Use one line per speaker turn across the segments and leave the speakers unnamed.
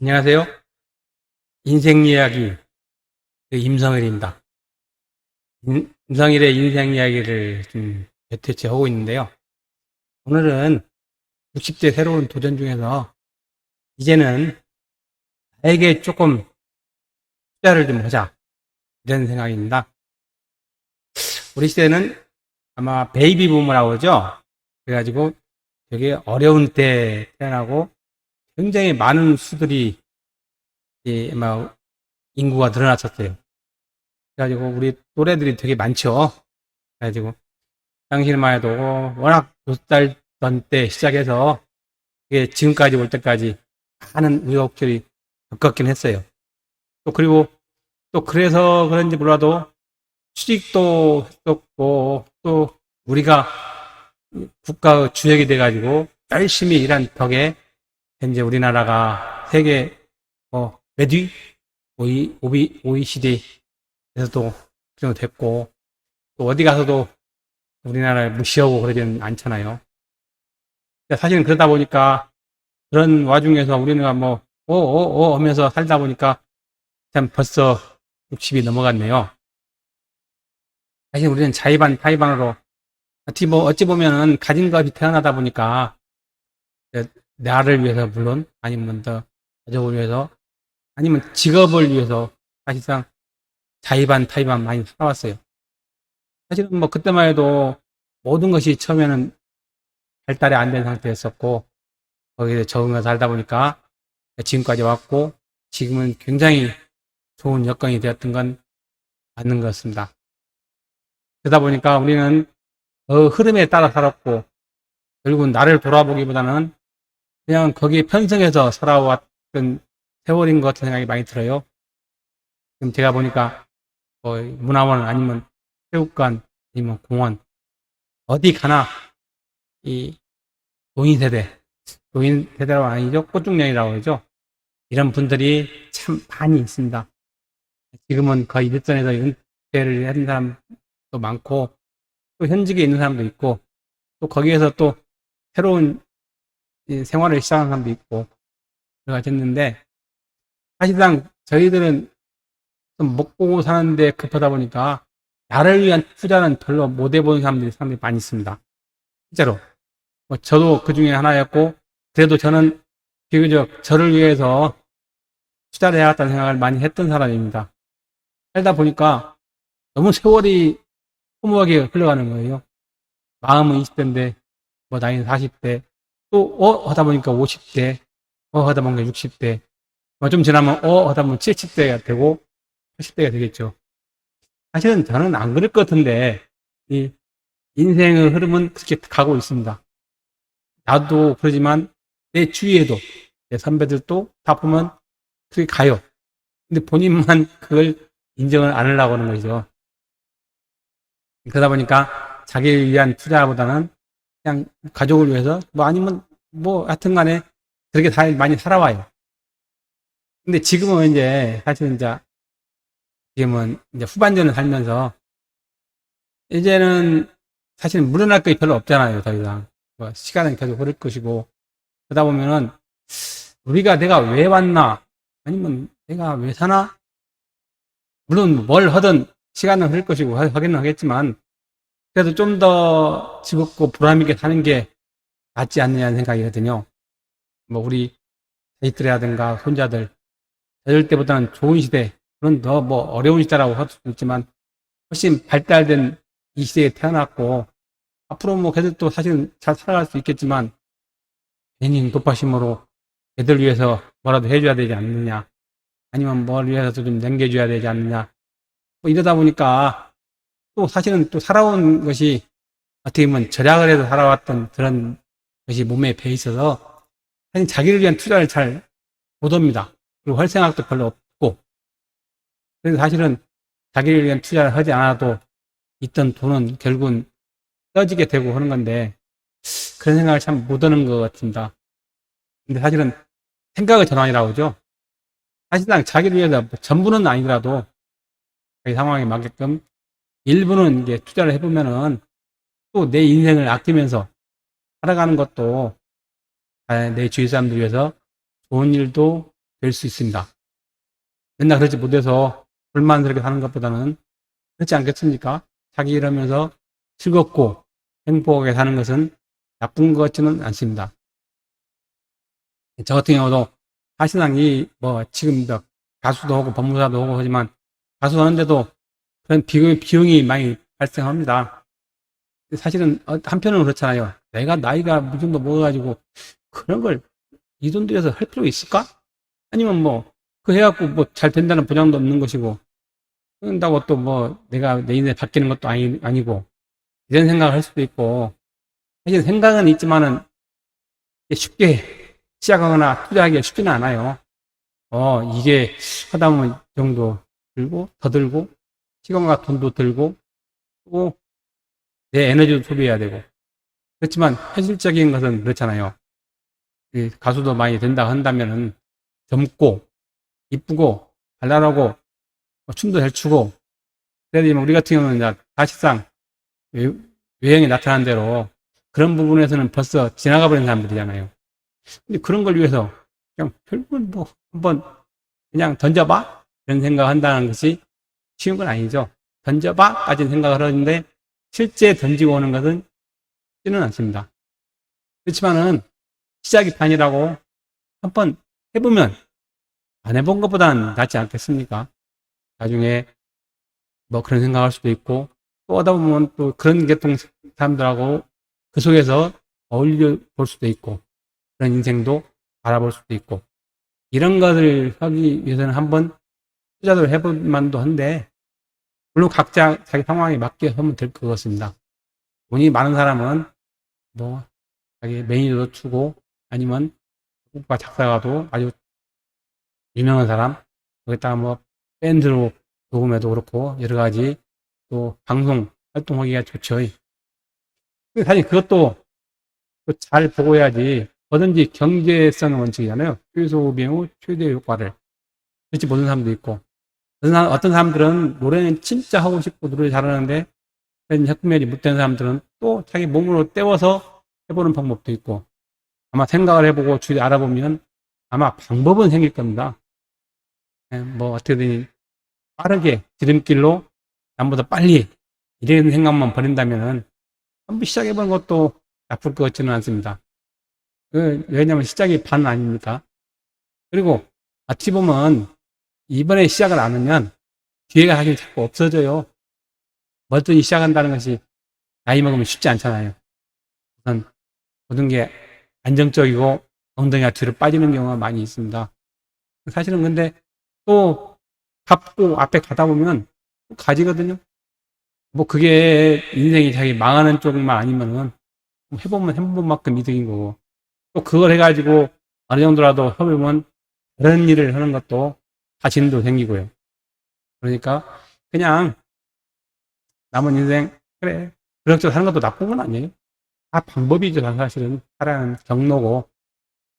안녕하세요. 인생 이야기 그 임성일입니다. 임- 임성일의 인생 이야기를 좀 대체 하고 있는데요. 오늘은 60대 새로운 도전 중에서 이제는 나에게 조금 투자를 좀 하자 이런 생각입니다. 우리 시대는 아마 베이비 부모라고 그러죠. 그래가지고 되게 어려운 때 태어나고 굉장히 많은 수들이 이, 막 인구가 늘어났었어요. 그래가지고 우리 또래들이 되게 많죠. 그래가지고 당시만 해도 워낙 못살던 때 시작해서 이게 지금까지 올 때까지 많은 우여곡절이 겪었긴 했어요. 또 그리고 또 그래서 그런지 몰라도 취직도 했었고 또 우리가 국가 주역이 돼가지고 열심히 일한 덕에 현재 우리나라가 세계 뭐 메디 오이 OECD에서도 그 정도 됐고 또 어디 가서도 우리나라를 무시하고 그러지는 않잖아요. 사실은 그러다 보니까 그런 와중에서 우리는 뭐 오오오 하면서 살다 보니까 참 벌써 60이 넘어갔네요. 사실 우리는 자의반 타의반으로 어찌 뭐 어찌 보면은 가진 것이 태어나다 보니까 나를 위해서 물론 아니면 더 가족을 위해서 아니면 직업을 위해서 사실상 자의반 타의반 많이 살아왔어요. 사실은 뭐 그때만 해도 모든 것이 처음에는 발달이 안 된 상태였었고 거기에 적응해서 살다 보니까 지금까지 왔고 지금은 굉장히 좋은 여건이 되었던 건 맞는 것 같습니다. 그러다 보니까 우리는 그 흐름에 따라 살았고 결국은 나를 돌아보기보다는 그냥 거기에 편성해서 살아왔던 세월인 것 같은 생각이 많이 들어요. 지금 제가 보니까 뭐 문화원 아니면 체육관 아니면 공원 어디 가나 이 노인 세대 노인 세대라고 아니죠 꽃중년이라고 그러죠 이런 분들이 참 많이 있습니다. 지금은 거의 일선에서 은퇴를 한 사람도 많고 또 현직에 있는 사람도 있고 또 거기에서 또 새로운 이 생활을 시작한 사람도 있고 그래가 됐는데 사실상 저희들은 좀 먹고 사는데 급하다 보니까 나를 위한 투자는 별로 못 해보는 사람들이 상당히 많이 있습니다. 실제로 뭐 저도 그 중에 하나였고 그래도 저는 비교적 저를 위해서 투자를 해야겠다는 생각을 많이 했던 사람입니다. 살다 보니까 너무 세월이 허무하게 흘러가는 거예요. 마음은 20대인데 뭐 나이는 40대 또, 어, 하다 보니까 50대, 어, 하다 보니까 60대, 뭐좀 지나면, 어, 하다 보면 70대가 되고, 80대가 되겠죠. 사실은 저는 안 그럴 것 같은데, 이 인생의 흐름은 그렇게 가고 있습니다. 나도 그러지만, 내 주위에도, 내 선배들도 다 보면 그렇게 가요. 근데 본인만 그걸 인정을 안 하려고 하는 거죠. 그러다 보니까 자기를 위한 투자보다는 그냥 가족을 위해서 뭐 아니면 뭐 하여튼 간에 그렇게 다 많이 살아와요. 근데 지금은 이제 사실은 이제 지금은 이제 후반전을 살면서 이제는 사실 물러날 게 별로 없잖아요, 더 이상. 뭐 시간은 계속 흐를 것이고 그러다 보면은 우리가 내가 왜 왔나 아니면 내가 왜 사나 물론 뭘 하든 시간은 흐를 것이고 하- 하기는 하겠지만 그래도 좀 더 즐겁고 보람있게 사는 게 낫지 않느냐는 생각이거든요. 뭐 우리 데이트라든가 손자들 저럴 때보다는 좋은 시대 그런 더 뭐 어려운 시대라고 할 수도 있지만 훨씬 발달된 이 시대에 태어났고 앞으로 뭐 걔들 또 사실은 잘 살아갈 수 있겠지만 괜히 높아심으로 애들 위해서 뭐라도 해줘야 되지 않느냐 아니면 뭘 위해서 좀 남겨줘야 되지 않느냐 뭐 이러다 보니까 또 사실은 또 살아온 것이 어떻게 보면 절약을 해서 살아왔던 그런 것이 몸에 배 있어서 사실 자기를 위한 투자를 잘 못 합니다. 그리고 할 생각도 별로 없고 그래서 사실은 자기를 위한 투자를 하지 않아도 있던 돈은 결국은 떠지게 되고 하는 건데 그런 생각을 참 못하는 것 같습니다. 근데 사실은 생각의 전환이라고 하죠. 사실상 자기를 위해서 뭐 전부는 아니더라도 자기 상황에 맞게끔 일부는 이제 투자를 해보면은 또 내 인생을 아끼면서 살아가는 것도 아, 내 주위 사람들 위해서 좋은 일도 될 수 있습니다. 맨날 그러지 못해서 불만스럽게 사는 것보다는 그렇지 않겠습니까? 자기 일하면서 즐겁고 행복하게 사는 것은 나쁜 것 같지는 않습니다. 저 같은 경우도 사실상 이, 뭐, 지금 저 가수도 하고 법무사도 하고 하지만 가수 하는데도 그런 비용, 비용이 많이 발생합니다. 사실은 어, 한편으로는 그렇잖아요. 내가 나이가 이 정도 먹어가지고 그런 걸 이 돈 들여서 할 필요가 있을까? 아니면 뭐, 그 해갖고 뭐 잘 된다는 보장도 없는 것이고, 그런다고 또 뭐 내가 내 인생 바뀌는 것도 아니, 아니고, 이런 생각을 할 수도 있고, 사실 생각은 있지만은 쉽게 시작하거나 투자하기가 쉽지는 않아요. 어, 이게 하다 보면 이 정도 들고, 더 들고, 시간과 돈도 들고, 또 내 에너지도 소비해야 되고. 그렇지만 현실적인 것은 그렇잖아요. 이 가수도 많이 된다 한다면은 젊고, 이쁘고, 발랄하고, 뭐 춤도 잘 추고, 그래도 우리 같은 경우는 사실상 외- 외형이 나타난 대로 그런 부분에서는 벌써 지나가 버린 사람들이잖아요. 근데 그런 걸 위해서 그냥 결국은 뭐 한번 그냥 던져봐? 이런 생각을 한다는 것이 쉬운 건 아니죠. 던져봐? 까지 생각을 하는데 실제 던지고 오는 것은 쉽지는 않습니다. 그렇지만은 시작이 판이라고 한번 해보면 안 해본 것보다는 낫지 않겠습니까? 나중에 뭐 그런 생각할 수도 있고 또 하다 보면 또 그런 계통 사람들하고 그 속에서 어울려 볼 수도 있고 그런 인생도 바라볼 수도 있고 이런 것을 하기 위해서는 한번 투자를 해볼 만도 한데 물론 각자 자기 상황에 맞게 하면 될 것 같습니다. 돈이 많은 사람은 뭐 자기 매니저도 추고 아니면 국가 작사가도 아주 유명한 사람 거기다가 뭐 밴드로 녹음해도 그렇고 여러 가지 또 방송 활동하기가 좋죠. 사실 그것도 또잘 보고 해야지 뭐든지 경제성 원칙이잖아요. 최소 비용 후 최대 효과를 그렇지 못하는 사람도 있고 어떤, 사람, 어떤 사람들은 노래는 진짜 하고 싶고 노래 잘하는데 작품이 못된 사람들은 또 자기 몸으로 때워서 해보는 방법도 있고 아마 생각을 해보고 주위 알아보면 아마 방법은 생길 겁니다. 예, 뭐 어떻게든 빠르게 지름길로 남보다 빨리 이런 생각만 버린다면은 한번 시작해보는 것도 나쁠 것 같지는 않습니다. 그, 왜냐면 시작이 반 아닙니까? 그리고 어찌 보면 이번에 시작을 안 하면 기회가 사실 자꾸 없어져요. 뭐든지 시작한다는 것이 나이 먹으면 쉽지 않잖아요. 우선 모든 게 안정적이고 엉덩이가 뒤로 빠지는 경우가 많이 있습니다. 사실은 근데 또 밟고 앞에 가다 보면 또 가지거든요. 뭐 그게 인생이 자기 망하는 쪽만 아니면은 해보면 해본 만큼 이득인 거고 또 그걸 해가지고 어느 정도라도 해보면 다른 일을 하는 것도 자신도 생기고요. 그러니까 그냥 남은 인생 그래 그럭저럭 하는 것도 나쁜 건 아니에요. 다 방법이죠 사실은 살아가는 경로고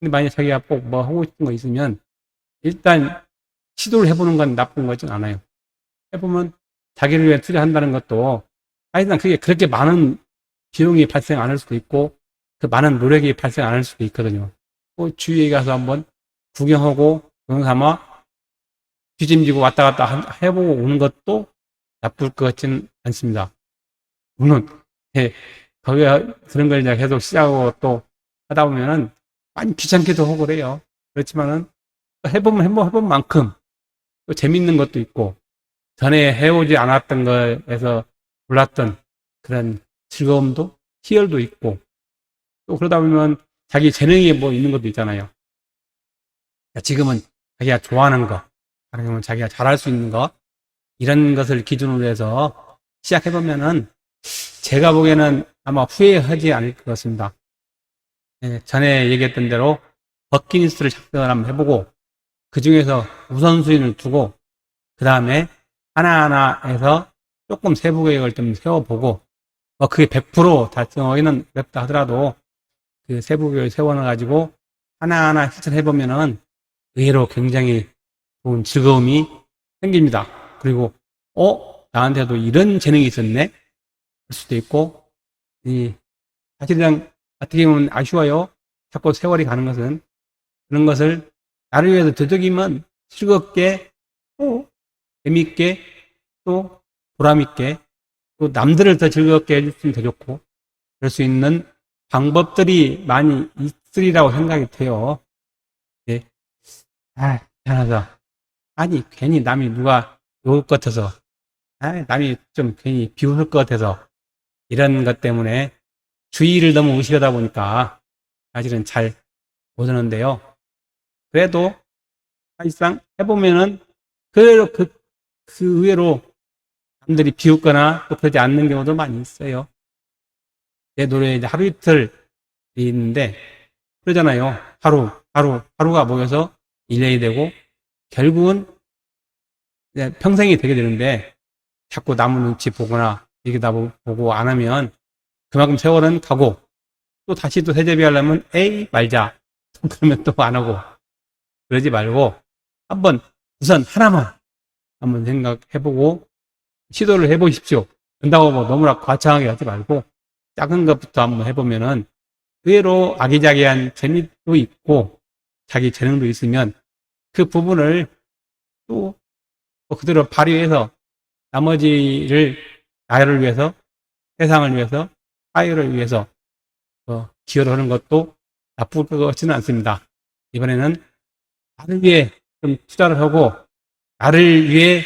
근데 만약 자기가 꼭 뭐 하고 싶은 거 있으면 일단 시도를 해보는 건 나쁜 거진 않아요. 해보면 자기를 위해 투자한다는 것도 사실상 그게 그렇게 많은 비용이 발생 안 할 수도 있고 그 많은 노력이 발생 안 할 수도 있거든요. 뭐 주위에 가서 한번 구경하고 그런 삼아 뒤짐지고 왔다 갔다 한- 해보고 오는 것도 나쁠 것 같지는 않습니다. 물론 예, 거기에 그런 걸 이제 계속 시작하고 또 하다 보면은 많이 귀찮기도 하고 그래요. 그렇지만은 해보면 해본, 해본 만큼 또 재밌는 것도 있고 전에 해오지 않았던 거에서 몰랐던 그런 즐거움도 희열도 있고 또 그러다 보면 자기 재능이 뭐 있는 것도 있잖아요. 그러니까 지금은 자기가 좋아하는 거, 아니면 자기가 잘할 수 있는 거 이런 것을 기준으로 해서 시작해보면은 제가 보기에는 아마 후회하지 않을 것 같습니다. 예, 전에 얘기했던 대로 버킷리스트를 작성을 한번 해보고 그 중에서 우선순위를 두고 그 다음에 하나하나 해서 조금 세부 계획을 좀 세워보고 뭐 그게 100% 달성하기는 어렵다 하더라도 그 세부 계획을 세워놔가지고 하나하나 실천해보면은 의외로 굉장히 좋은 즐거움이 생깁니다. 그리고 어? 나한테도 이런 재능이 있었네? 할 수도 있고 이 사실상 어떻게 보면 아쉬워요. 자꾸 세월이 가는 것은 그런 것을 나를 위해서 되도록이면 즐겁게 또 재밌게 또 보람있게 또 남들을 더 즐겁게 해줬으면 더 좋고 그럴 수 있는 방법들이 많이 있으리라고 생각이 돼요. 예. 아, 미안하다. 아니, 괜히 남이 누가 욕을 것 같아서, 아, 남이 좀 괜히 비웃을 것 같아서, 이런 것 때문에 주의를 너무 의식하다 보니까 사실은 잘 못하는데요. 그래도 사실상 해보면은 그대로 그, 그 의외로 남들이 비웃거나 또 그러지 않는 경우도 많이 있어요. 제 노래에 이제 하루 이틀 있는데 그러잖아요. 하루, 하루, 하루가 모여서 1년이 되고 결국은 평생이 되게 되는데 자꾸 남 눈치 보거나 이렇게 다 보고 안 하면 그만큼 세월은 가고 또 다시 또 세제비 하려면 에이 말자 그러면 또 안 하고 그러지 말고 한번 우선 하나만 한번 생각해보고 시도를 해보십시오. 된다고 뭐 너무나 과창하게 하지 말고 작은 것부터 한번 해보면은 의외로 아기자기한 재미도 있고 자기 재능도 있으면 그 부분을 또 그대로 발휘해서 나머지를 나를 위해서 세상을 위해서 사회를 위해서 어, 기여를 하는 것도 나쁠 것 같지는 않습니다. 이번에는 나를 위해 좀 투자를 하고 나를 위해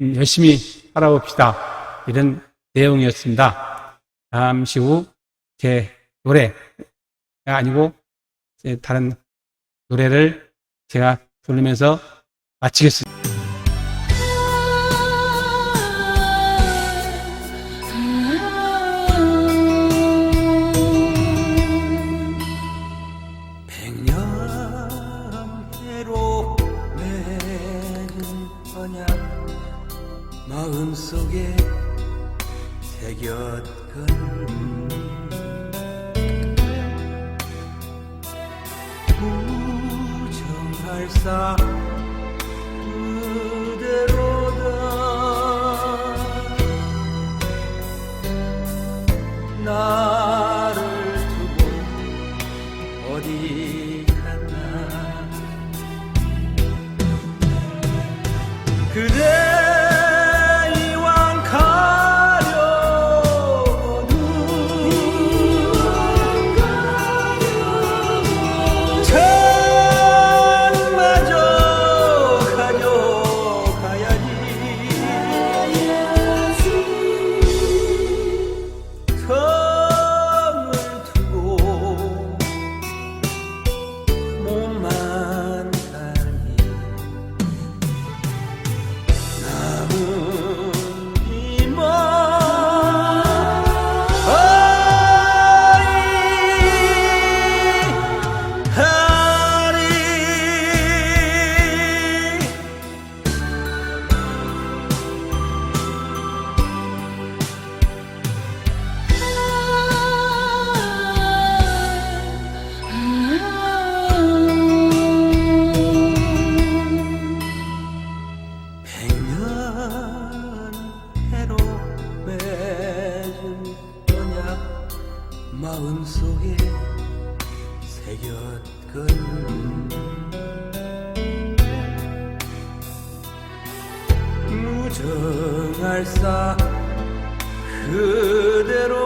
음, 열심히 살아봅시다. 이런 내용이었습니다. 잠시 후 제 노래가 아니고 제 다른 노래를 제가 부르면서 마치겠습니다.
정할사 그대로